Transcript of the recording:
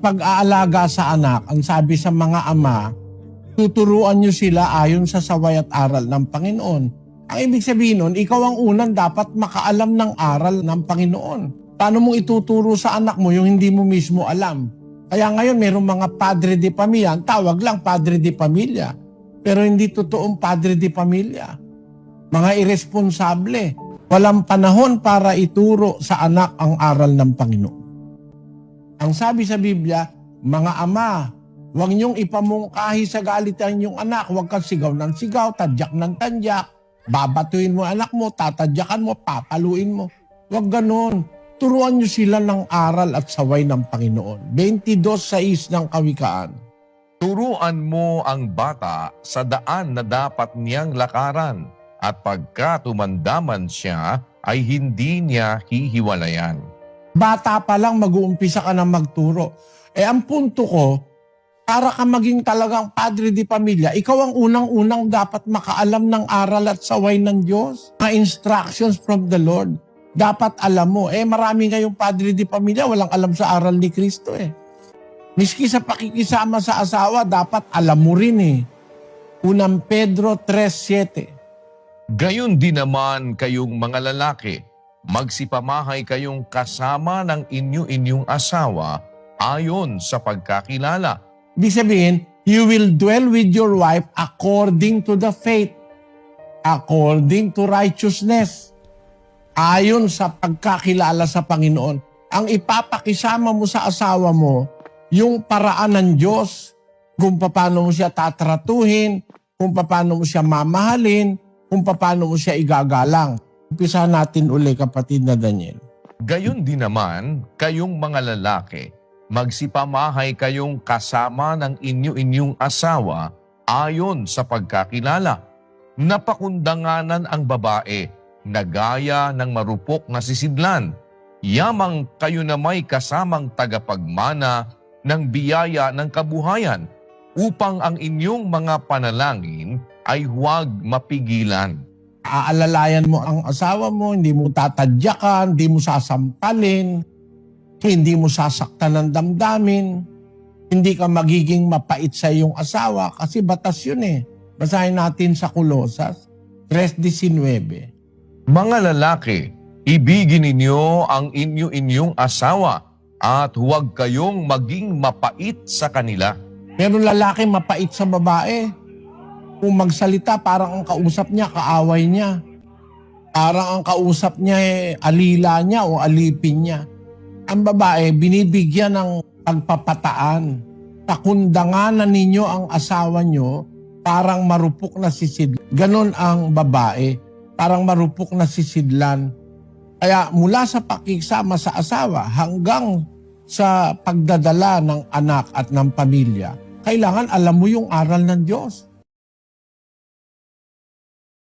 pag-aalaga sa anak, ang sabi sa mga ama, tuturuan nyo sila ayon sa saway at aral ng Panginoon. Ang ibig sabihin nun, ikaw ang unang dapat makaalam ng aral ng Panginoon. Paano mo ituturo sa anak mo yung hindi mo mismo alam? Kaya ngayon, mayroong mga padre de pamilya. Ang tawag lang padre de pamilya. Pero hindi totoong padre de pamilya. Mga irresponsable. Walang panahon para ituro sa anak ang aral ng Panginoon. Ang sabi sa Biblia, mga ama, huwag niyong ipamungkahi sa galitan yung anak. Huwag kang sigaw ng sigaw, tadyak ng tadyak. Babatuin mo anak mo, tatadyakan mo, papaluin mo. Huwag ganon. Turuan niyo sila ng aral at saway ng Panginoon. 22.6 ng Kawikaan. Turuan mo ang bata sa daan na dapat niyang lakaran at pagka tumandaman siya ay hindi niya hihiwalayan. Bata pa lang mag-uumpisa ka na magturo. Eh ang punto ko, para ka maging talagang padre di pamilya, ikaw ang unang-unang dapat makaalam ng aral at saway ng Diyos. Mga instructions from the Lord. Dapat alam mo. Eh marami ngayong padre di pamilya, walang alam sa aral ni Kristo eh. Miski sa pakikisama sa asawa, dapat alam mo rin eh. Unang Pedro 3.7 Gayon din naman kayong mga lalaki, magsipamahay kayong kasama ng inyo-inyong asawa ayon sa pagkakilala. Ibig sabihin, you will dwell with your wife according to the faith, according to righteousness, ayon sa pagkakilala sa Panginoon. Ang ipapakisama mo sa asawa mo, yung paraan ng Diyos, kung paano mo siya tatratuhin, kung paano mo siya mamahalin, kung paano mo siya igagalang. Umpisa natin uli kapatid na Daniel. Gayon din naman kayong mga lalaki, magsipamahay kayong kasama ng inyo-inyong asawa ayon sa pagkakilala. Napakundanganan ang babae na gaya ng marupok na sisidlan. Yamang kayo na may kasamang tagapagmana ng biyaya ng kabuhayan upang ang inyong mga panalangin ay huwag mapigilan. Aalalayan mo ang asawa mo, hindi mo tatadyakan, hindi mo sasampalin, hindi mo sasaktan ng damdamin, hindi ka magiging mapait sa iyong asawa kasi batas yun eh. Basahin natin sa Kolosas 3.19. Mga lalaki, ibigin ninyo ang inyo-inyong asawa at huwag kayong maging mapait sa kanila. Pero lalaki mapait sa babae. Kung magsalita, parang ang kausap niya, kaaway niya. Parang ang kausap niya eh, alila niya o alipin niya. Ang babae, binibigyan ng pagpapataan. Takundanganan ninyo ang asawa nyo, parang marupok na sisid. Ganon ang babae, parang marupok na sisidlan. Kaya mula sa pakikisama sa asawa hanggang sa pagdadala ng anak at ng pamilya, kailangan alam mo yung aral ng Diyos.